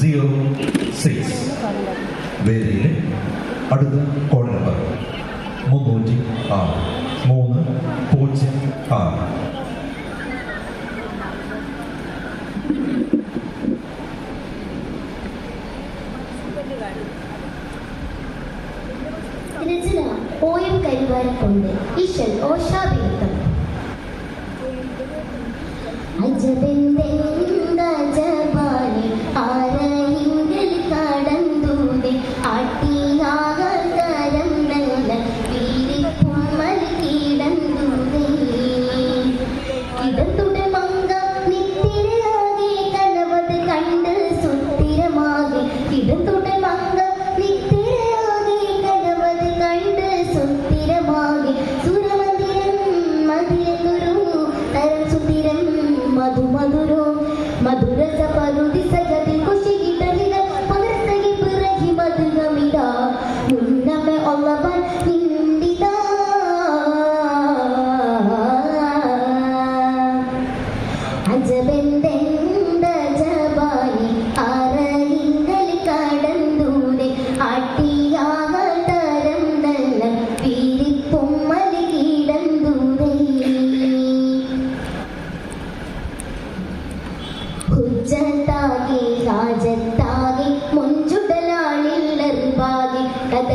Zero six വേദിയിലെ അടുത്ത code number മുന്നൂറ്റി ആറ്. മൂന്ന് പൂജ്യം ആറ്. രചന ഓയം കരിവാരക്കൊണ്ട് ഇഷൽ ഓഷാ വേദം അജബന്റെ Dureza para ഹുജ്ജത്താകി ഹാജത്താകി മുൻചുടലാളിൽ അർബാകി കഥ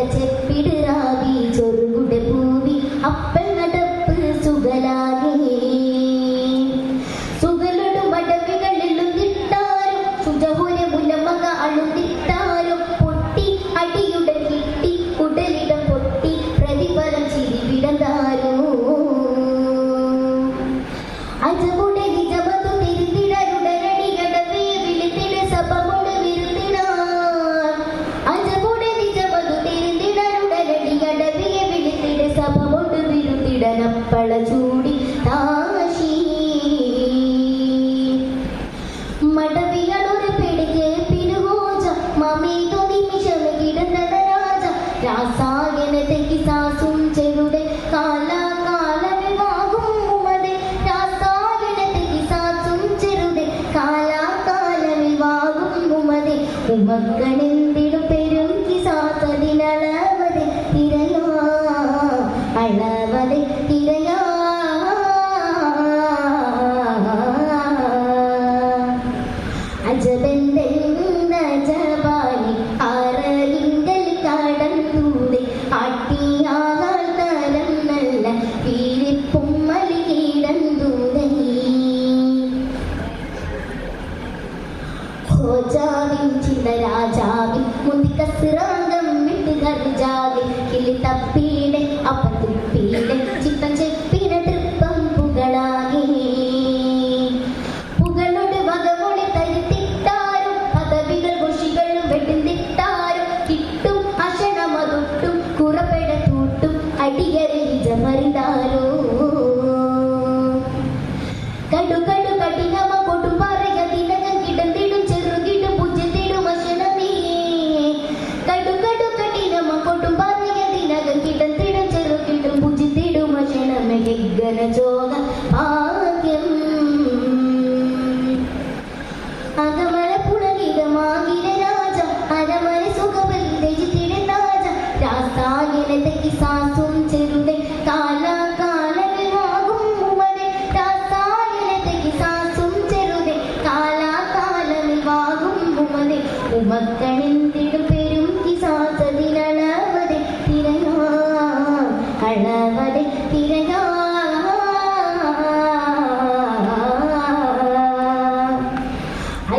ചന്ദനപ്പള ചൂടി താമസി മടവികളൊരു പിടിക്ക് പിരുവോജ മമീതു നിമിഷം കിടന്നത് രാജ. രാസായനത്തേക്ക് സാസും ചെറുടെ കാല ഉമക്കണ